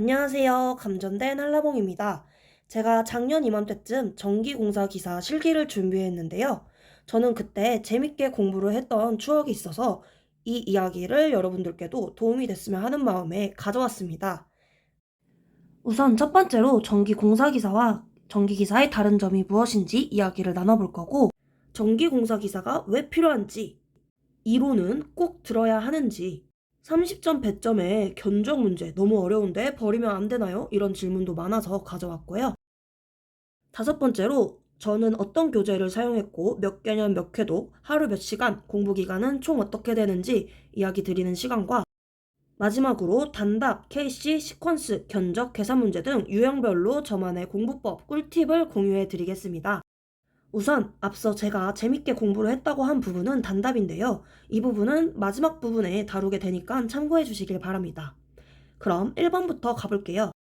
안녕하세요. 감전된 한라봉입니다. 제가 작년 이맘때쯤 전기공사 기사 실기를 준비했는데요. 저는 그때 재밌게 공부를 했던 추억이 있어서 이 이야기를 여러분들께도 도움이 됐으면 하는 마음에 가져왔습니다. 우선 첫 번째로 전기공사 기사와 전기기사의 다른 점이 무엇인지 이야기를 나눠볼 거고, 전기공사 기사가 왜 필요한지, 이론은 꼭 들어야 하는지, 30점 배점의 견적 문제 너무 어려운데 버리면 안 되나요? 이런 질문도 많아서 가져왔고요. 다섯 번째로 저는 어떤 교재를 사용했고 몇 개년 몇 회독, 하루 몇 시간, 공부 기간은 총 어떻게 되는지 이야기 드리는 시간과 마지막으로 단답, KC, 시퀀스, 견적, 계산 문제 등 유형별로 저만의 공부법, 꿀팁을 공유해 드리겠습니다. 우선 앞서 제가 재밌게 공부를 했다고 한 부분은 단답인데요. 이 부분은 마지막 부분에 다루게 되니까 참고해 주시길 바랍니다. 그럼 1번부터 가볼게요.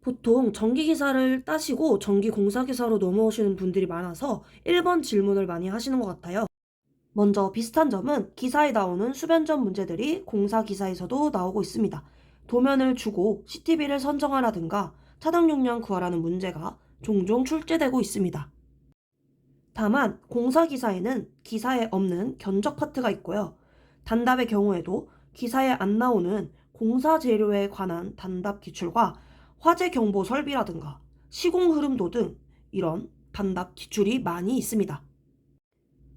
보통 전기기사를 따시고 전기공사기사로 넘어오시는 분들이 많아서 1번 질문을 많이 하시는 것 같아요. 먼저 비슷한 점은 기사에 나오는 수변점 문제들이 공사기사에서도 나오고 있습니다. 도면을 주고 CTV를 선정하라든가 차당 용량 구하라는 문제가 종종 출제되고 있습니다. 다만 공사 기사에는 기사에 없는 견적 파트가 있고요. 단답의 경우에도 기사에 안 나오는 공사 재료에 관한 단답 기출과 화재 경보 설비라든가 시공 흐름도 등 이런 단답 기출이 많이 있습니다.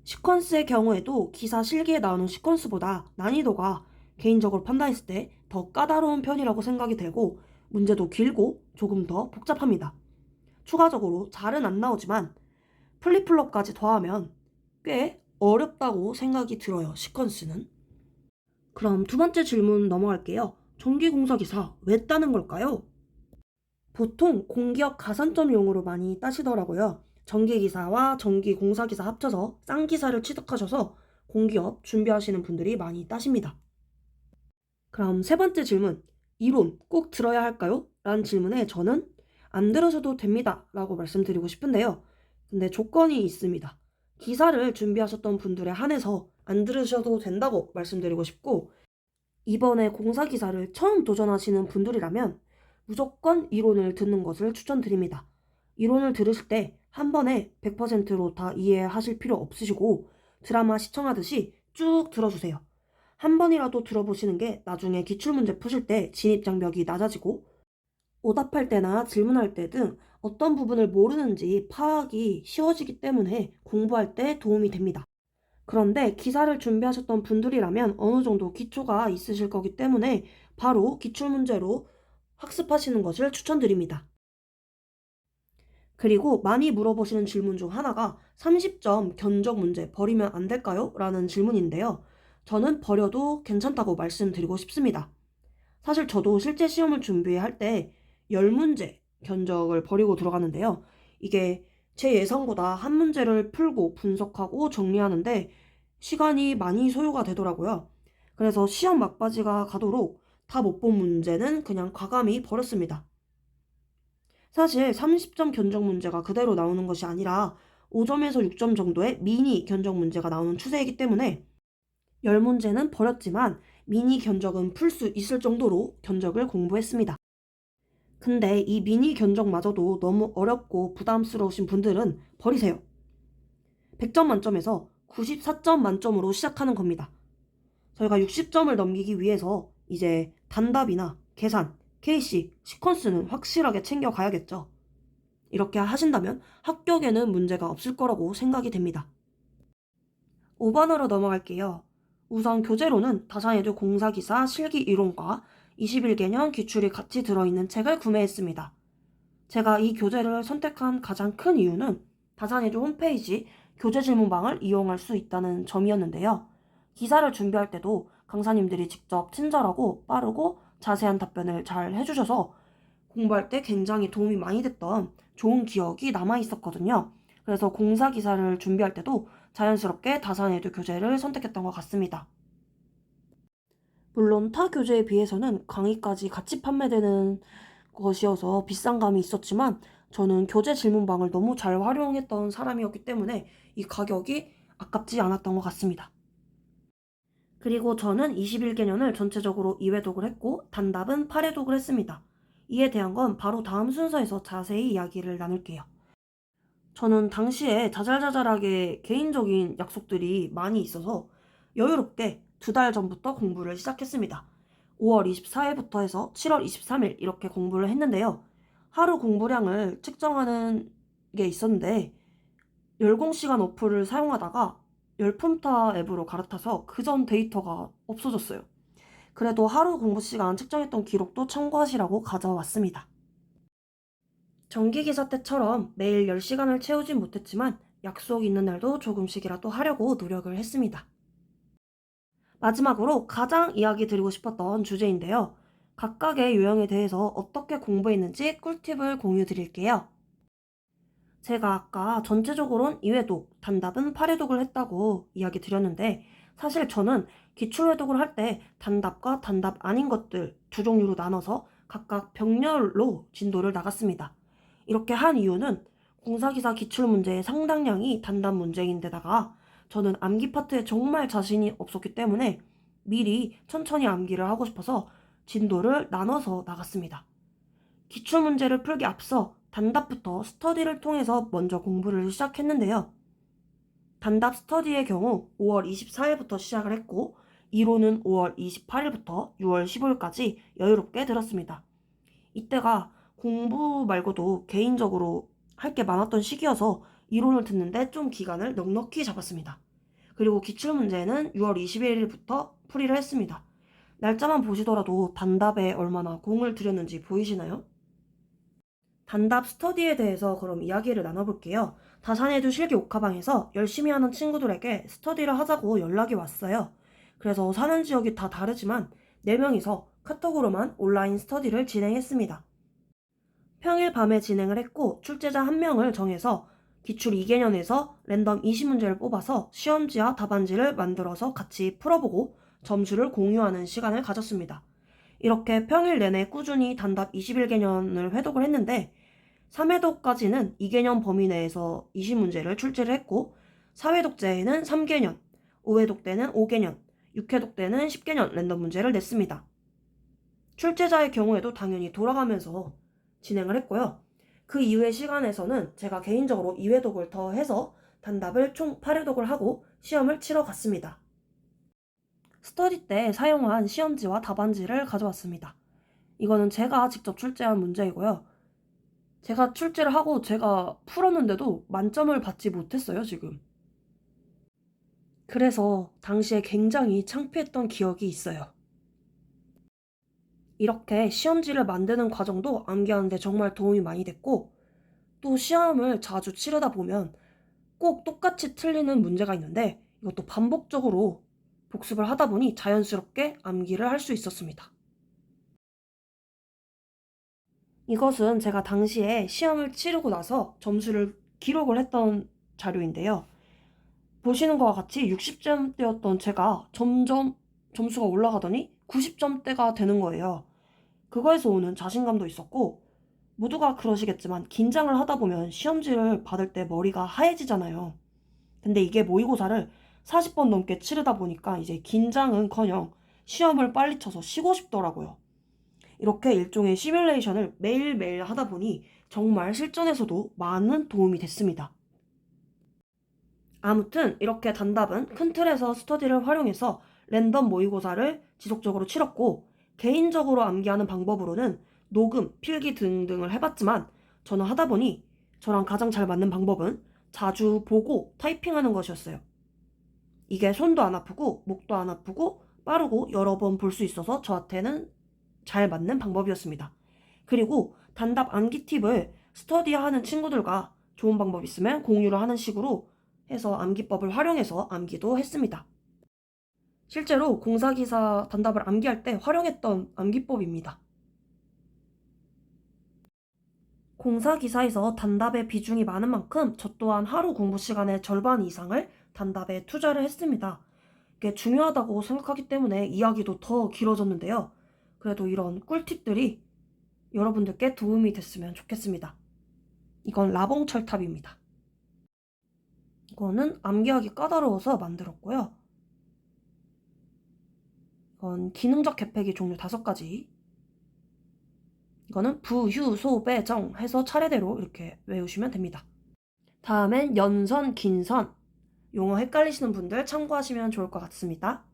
시퀀스의 경우에도 기사 실기에 나오는 시퀀스보다 난이도가 개인적으로 판단했을 때 더 까다로운 편이라고 생각이 되고 문제도 길고 조금 더 복잡합니다. 추가적으로 잘은 안 나오지만 플립플롭까지 더하면 꽤 어렵다고 생각이 들어요, 시퀀스는. 그럼 두 번째 질문 넘어갈게요. 전기공사기사 왜 따는 걸까요? 보통 공기업 가산점 용으로 많이 따시더라고요. 전기기사와 전기공사기사 합쳐서 쌍기사를 취득하셔서 공기업 준비하시는 분들이 많이 따십니다. 그럼 세 번째 질문. 이론 꼭 들어야 할까요? 라는 질문에 저는 안 들으셔도 됩니다. 라고 말씀드리고 싶은데요. 근데 조건이 있습니다. 기사를 준비하셨던 분들에 한해서 안 들으셔도 된다고 말씀드리고 싶고, 이번에 공사 기사를 처음 도전하시는 분들이라면 무조건 이론을 듣는 것을 추천드립니다. 이론을 들으실 때 한 번에 100%로 다 이해하실 필요 없으시고 드라마 시청하듯이 쭉 들어주세요. 한 번이라도 들어보시는 게 나중에 기출문제 푸실 때 진입장벽이 낮아지고 오답할 때나 질문할 때 등 어떤 부분을 모르는지 파악이 쉬워지기 때문에 공부할 때 도움이 됩니다. 그런데 기사를 준비하셨던 분들이라면 어느 정도 기초가 있으실 거기 때문에 바로 기출문제로 학습하시는 것을 추천드립니다. 그리고 많이 물어보시는 질문 중 하나가 30점 견적 문제 버리면 안 될까요? 라는 질문인데요. 저는 버려도 괜찮다고 말씀드리고 싶습니다. 사실 저도 실제 시험을 준비할 때 10문제 견적을 버리고 들어가는데요. 이게 제 예상보다 한 문제를 풀고 분석하고 정리하는데 시간이 많이 소요가 되더라고요. 그래서 시험 막바지가 가도록 다 못 본 문제는 그냥 과감히 버렸습니다. 사실 30점 견적 문제가 그대로 나오는 것이 아니라 5점에서 6점 정도의 미니 견적 문제가 나오는 추세이기 때문에 10문제는 버렸지만 미니 견적은 풀 수 있을 정도로 견적을 공부했습니다. 근데 이 미니 견적마저도 너무 어렵고 부담스러우신 분들은 버리세요. 100점 만점에서 94점 만점으로 시작하는 겁니다. 저희가 60점을 넘기기 위해서 이제 단답이나 계산, KC, 시퀀스는 확실하게 챙겨가야겠죠. 이렇게 하신다면 합격에는 문제가 없을 거라고 생각이 됩니다. 5번으로 넘어갈게요. 우선 교재로는 다산예조 공사기사 실기 이론과 21개년 기출이 같이 들어있는 책을 구매했습니다. 제가 이 교재를 선택한 가장 큰 이유는 다산예조 홈페이지 교재 질문방을 이용할 수 있다는 점이었는데요. 기사를 준비할 때도 강사님들이 직접 친절하고 빠르고 자세한 답변을 잘 해주셔서 공부할 때 굉장히 도움이 많이 됐던 좋은 기억이 남아 있었거든요. 그래서 공사 기사를 준비할 때도 자연스럽게 다산에도 교재를 선택했던 것 같습니다. 물론 타 교재에 비해서는 강의까지 같이 판매되는 것이어서 비싼 감이 있었지만 저는 교재 질문방을 너무 잘 활용했던 사람이었기 때문에 이 가격이 아깝지 않았던 것 같습니다. 그리고 저는 21개년을 전체적으로 2회독을 했고 단답은 8회독을 했습니다. 이에 대한 건 바로 다음 순서에서 자세히 이야기를 나눌게요. 저는 당시에 자잘자잘하게 개인적인 약속들이 많이 있어서 여유롭게 두 달 전부터 공부를 시작했습니다. 5월 24일부터 해서 7월 23일 이렇게 공부를 했는데요. 하루 공부량을 측정하는 게 있었는데 열공시간 어플을 사용하다가 열품타 앱으로 갈아타서 그 전 데이터가 없어졌어요. 그래도 하루 공부 시간 측정했던 기록도 참고하시라고 가져왔습니다. 정기기사 때처럼 매일 10시간을 채우진 못했지만 약속 있는 날도 조금씩이라도 하려고 노력을 했습니다. 마지막으로 가장 이야기 드리고 싶었던 주제인데요. 각각의 유형에 대해서 어떻게 공부했는지 꿀팁을 공유 드릴게요. 제가 아까 전체적으로는 2회독, 단답은 8회독을 했다고 이야기 드렸는데 사실 저는 기출회독을 할 때 단답과 단답 아닌 것들 두 종류로 나눠서 각각 병렬로 진도를 나갔습니다. 이렇게 한 이유는 공사기사 기출문제의 상당량이 단답 문제인데다가 저는 암기 파트에 정말 자신이 없었기 때문에 미리 천천히 암기를 하고 싶어서 진도를 나눠서 나갔습니다. 기출 문제를 풀기 앞서 단답부터 스터디를 통해서 먼저 공부를 시작했는데요. 단답 스터디의 경우 5월 24일부터 시작을 했고, 이론은 5월 28일부터 6월 15일까지 여유롭게 들었습니다. 이때가 공부 말고도 개인적으로 할 게 많았던 시기여서 이론을 듣는데 좀 기간을 넉넉히 잡았습니다. 그리고 기출문제는 6월 21일부터 풀이를 했습니다. 날짜만 보시더라도 단답에 얼마나 공을 들였는지 보이시나요? 단답 스터디에 대해서 그럼 이야기를 나눠볼게요. 다산해주 실기 옥하방에서 열심히 하는 친구들에게 스터디를 하자고 연락이 왔어요. 그래서 사는 지역이 다 다르지만 4명이서 카톡으로만 온라인 스터디를 진행했습니다. 평일 밤에 진행을 했고 출제자 한 명을 정해서 기출 2개년에서 랜덤 20문제를 뽑아서 시험지와 답안지를 만들어서 같이 풀어보고 점수를 공유하는 시간을 가졌습니다. 이렇게 평일 내내 꾸준히 단답 21개년을 회독을 했는데 3회독까지는 2개년 범위 내에서 20문제를 출제를 했고 4회독 제에는 3개년, 5회독 때는 5개년, 6회독 때는 10개년 랜덤 문제를 냈습니다. 출제자의 경우에도 당연히 돌아가면서 진행을 했고요. 그 이후의 시간에서는 제가 개인적으로 2회독을 더 해서 단답을 총 8회독을 하고 시험을 치러 갔습니다. 스터디 때 사용한 시험지와 답안지를 가져왔습니다. 이거는 제가 직접 출제한 문제이고요. 제가 출제를 하고 제가 풀었는데도 만점을 받지 못했어요, 지금. 그래서 당시에 굉장히 창피했던 기억이 있어요. 이렇게 시험지를 만드는 과정도 암기하는데 정말 도움이 많이 됐고, 또 시험을 자주 치르다 보면 꼭 똑같이 틀리는 문제가 있는데, 이것도 반복적으로 복습을 하다 보니 자연스럽게 암기를 할 수 있었습니다. 이것은 제가 당시에 시험을 치르고 나서 점수를 기록을 했던 자료인데요. 보시는 것과 같이 60점대였던 제가 점점 점수가 올라가더니 90점대가 되는 거예요. 그거에서 오는 자신감도 있었고, 모두가 그러시겠지만 긴장을 하다 보면 시험지를 받을 때 머리가 하얘지잖아요. 근데 이게 모의고사를 40번 넘게 치르다 보니까 이제 긴장은 커녕 시험을 빨리 쳐서 쉬고 싶더라고요. 이렇게 일종의 시뮬레이션을 매일매일 하다 보니 정말 실전에서도 많은 도움이 됐습니다. 아무튼 이렇게 단답은 큰 틀에서 스터디를 활용해서 랜덤 모의고사를 지속적으로 치렀고 개인적으로 암기하는 방법으로는 녹음, 필기 등등을 해봤지만 저는 하다 보니 저랑 가장 잘 맞는 방법은 자주 보고 타이핑하는 것이었어요. 이게 손도 안 아프고 목도 안 아프고 빠르고 여러 번 볼 수 있어서 저한테는 잘 맞는 방법이었습니다. 그리고 단답 암기 팁을 스터디하는 친구들과 좋은 방법 있으면 공유를 하는 식으로 해서 암기법을 활용해서 암기도 했습니다. 실제로 공사기사 단답을 암기할 때 활용했던 암기법입니다. 공사기사에서 단답의 비중이 많은 만큼 저 또한 하루 공부 시간의 절반 이상을 단답에 투자를 했습니다. 이게 중요하다고 생각하기 때문에 이야기도 더 길어졌는데요. 그래도 이런 꿀팁들이 여러분들께 도움이 됐으면 좋겠습니다. 이건 라봉 철탑입니다. 이거는 암기하기 까다로워서 만들었고요. 이건 기능적 개폐기 종류 다섯 가지. 이거는 부 휴 소 배 정 해서 차례대로 이렇게 외우시면 됩니다. 다음엔 연선, 긴선. 용어 헷갈리시는 분들 참고하시면 좋을 것 같습니다.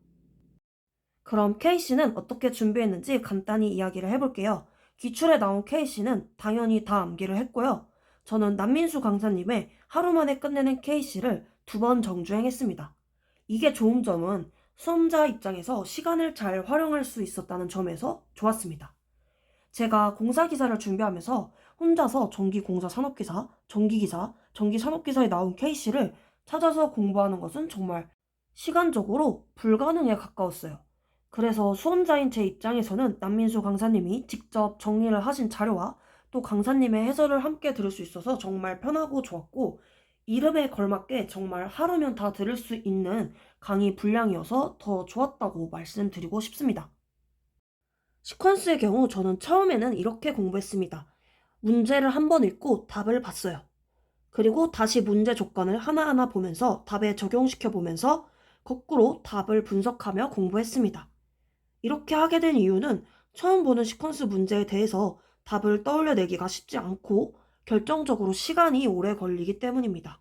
그럼 K씨는 어떻게 준비했는지 간단히 이야기를 해볼게요. 기출에 나온 K씨는 당연히 다 암기를 했고요. 저는 남민수 강사님의 하루 만에 끝내는 K씨를 두 번 정주행했습니다. 이게 좋은 점은 수험자 입장에서 시간을 잘 활용할 수 있었다는 점에서 좋았습니다. 제가 공사 기사를 준비하면서 혼자서 전기 공사 산업 기사, 전기 기사, 전기 산업 기사에 나온 K씨를 찾아서 공부하는 것은 정말 시간적으로 불가능에 가까웠어요. 그래서 수험자인 제 입장에서는 남민수 강사님이 직접 정리를 하신 자료와 또 강사님의 해설을 함께 들을 수 있어서 정말 편하고 좋았고 이름에 걸맞게 정말 하루면 다 들을 수 있는 강의 분량이어서 더 좋았다고 말씀드리고 싶습니다. 시퀀스의 경우 저는 처음에는 이렇게 공부했습니다. 문제를 한 번 읽고 답을 봤어요. 그리고 다시 문제 조건을 하나하나 보면서 답에 적용시켜 보면서 거꾸로 답을 분석하며 공부했습니다. 이렇게 하게 된 이유는 처음 보는 시퀀스 문제에 대해서 답을 떠올려내기가 쉽지 않고 결정적으로 시간이 오래 걸리기 때문입니다.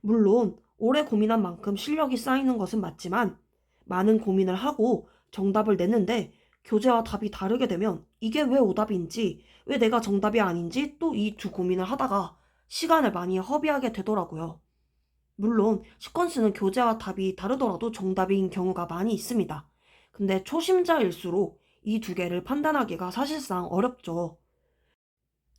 물론 오래 고민한 만큼 실력이 쌓이는 것은 맞지만 많은 고민을 하고 정답을 냈는데 교재와 답이 다르게 되면 이게 왜 오답인지 왜 내가 정답이 아닌지 또 이 두 고민을 하다가 시간을 많이 허비하게 되더라고요. 물론 시퀀스는 교재와 답이 다르더라도 정답인 경우가 많이 있습니다. 근데 초심자일수록 이 두 개를 판단하기가 사실상 어렵죠.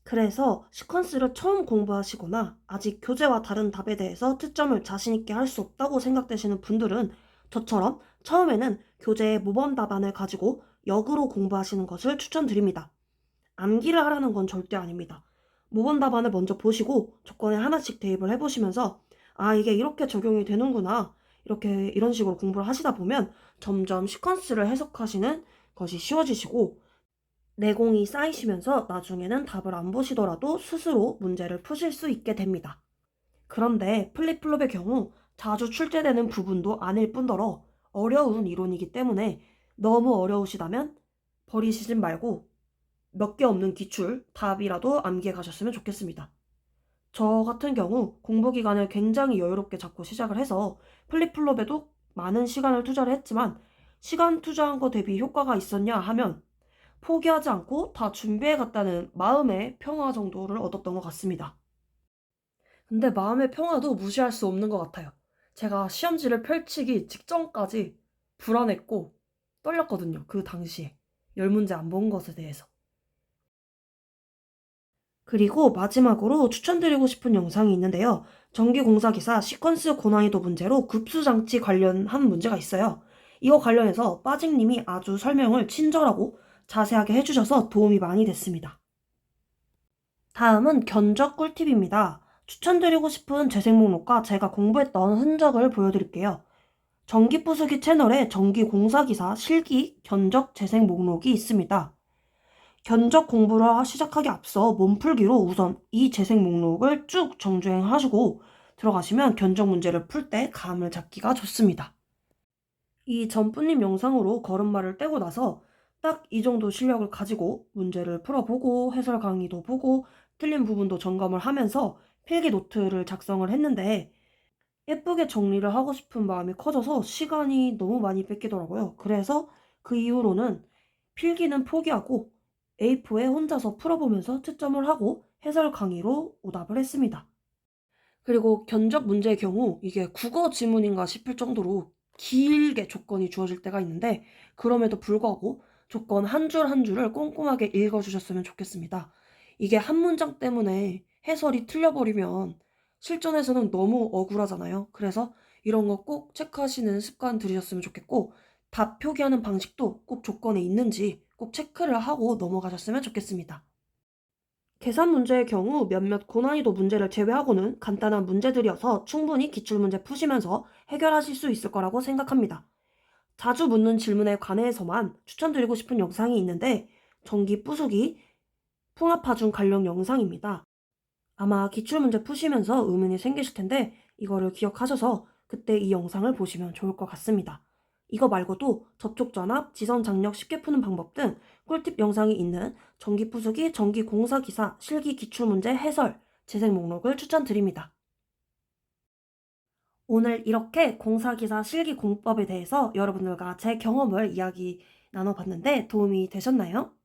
그래서 시퀀스를 처음 공부하시거나 아직 교재와 다른 답에 대해서 채점을 자신있게 할 수 없다고 생각되시는 분들은 저처럼 처음에는 교재의 모범 답안을 가지고 역으로 공부하시는 것을 추천드립니다. 암기를 하라는 건 절대 아닙니다. 모범 답안을 먼저 보시고 조건에 하나씩 대입을 해보시면서 아 이게 이렇게 적용이 되는구나 이렇게 이런 식으로 공부를 하시다 보면 점점 시퀀스를 해석하시는 것이 쉬워지시고 내공이 쌓이시면서 나중에는 답을 안 보시더라도 스스로 문제를 푸실 수 있게 됩니다. 그런데 플립플롭의 경우 자주 출제되는 부분도 아닐 뿐더러 어려운 이론이기 때문에 너무 어려우시다면 버리시지 말고 몇 개 없는 기출 답이라도 암기해 가셨으면 좋겠습니다. 저 같은 경우 공부 기간을 굉장히 여유롭게 잡고 시작을 해서 플립플롭에도 많은 시간을 투자를 했지만 시간 투자한 거 대비 효과가 있었냐 하면 포기하지 않고 다 준비해 갔다는 마음의 평화 정도를 얻었던 것 같습니다. 근데 마음의 평화도 무시할 수 없는 것 같아요. 제가 시험지를 펼치기 직전까지 불안했고 떨렸거든요. 그 당시에. 열 문제 안 본 것에 대해서. 그리고 마지막으로 추천드리고 싶은 영상이 있는데요. 전기공사기사 시퀀스 고난이도 문제로 급수장치 관련한 문제가 있어요. 이거 관련해서 빠직님이 아주 설명을 친절하고 자세하게 해주셔서 도움이 많이 됐습니다. 다음은 견적 꿀팁입니다. 추천드리고 싶은 재생 목록과 제가 공부했던 흔적을 보여드릴게요. 전기부수기 채널에 전기공사기사 실기 견적 재생 목록이 있습니다. 견적 공부를 시작하기 앞서 몸풀기로 우선 이 재생 목록을 쭉 정주행하시고 들어가시면 견적 문제를 풀 때 감을 잡기가 좋습니다. 이 전부님 영상으로 걸음마를 떼고 나서 딱 이 정도 실력을 가지고 문제를 풀어보고 해설 강의도 보고 틀린 부분도 점검을 하면서 필기 노트를 작성을 했는데 예쁘게 정리를 하고 싶은 마음이 커져서 시간이 너무 많이 뺏기더라고요. 그래서 그 이후로는 필기는 포기하고 A4에 혼자서 풀어보면서 채점을 하고 해설 강의로 오답을 했습니다. 그리고 견적 문제의 경우 이게 국어 지문인가 싶을 정도로 길게 조건이 주어질 때가 있는데 그럼에도 불구하고 조건 한 줄 한 줄을 꼼꼼하게 읽어주셨으면 좋겠습니다. 이게 한 문장 때문에 해설이 틀려버리면 실전에서는 너무 억울하잖아요. 그래서 이런 거 꼭 체크하시는 습관 들이셨으면 좋겠고 답 표기하는 방식도 꼭 조건에 있는지 꼭 체크를 하고 넘어가셨으면 좋겠습니다. 계산 문제의 경우 몇몇 고난이도 문제를 제외하고는 간단한 문제들이어서 충분히 기출문제 푸시면서 해결하실 수 있을 거라고 생각합니다. 자주 묻는 질문에 관해서만 추천드리고 싶은 영상이 있는데 전기 부수기 풍압하중 관련 영상입니다. 아마 기출문제 푸시면서 의문이 생기실 텐데 이거를 기억하셔서 그때 이 영상을 보시면 좋을 것 같습니다. 이거 말고도 접촉 전압, 지선 장력 쉽게 푸는 방법 등 꿀팁 영상이 있는 전기 부수기 전기 공사 기사 실기 기출문제 해설 재생 목록을 추천드립니다. 오늘 이렇게 공사기사 실기 공법에 대해서 여러분들과 제 경험을 이야기 나눠봤는데 도움이 되셨나요?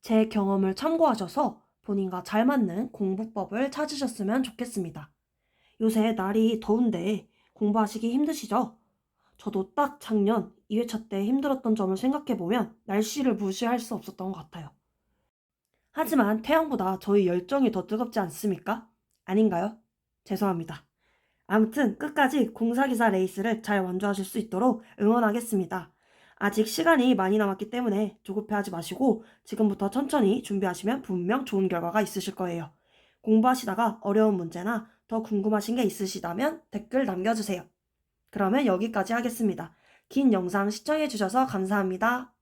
제 경험을 참고하셔서 본인과 잘 맞는 공부법을 찾으셨으면 좋겠습니다. 요새 날이 더운데 공부하시기 힘드시죠? 저도 딱 작년 2회차 때 힘들었던 점을 생각해보면 날씨를 무시할 수 없었던 것 같아요. 하지만 태양보다 저희 열정이 더 뜨겁지 않습니까? 아닌가요? 죄송합니다. 아무튼 끝까지 공사기사 레이스를 잘 완주하실 수 있도록 응원하겠습니다. 아직 시간이 많이 남았기 때문에 조급해하지 마시고 지금부터 천천히 준비하시면 분명 좋은 결과가 있으실 거예요. 공부하시다가 어려운 문제나 더 궁금하신 게 있으시다면 댓글 남겨주세요. 그러면 여기까지 하겠습니다. 긴 영상 시청해주셔서 감사합니다.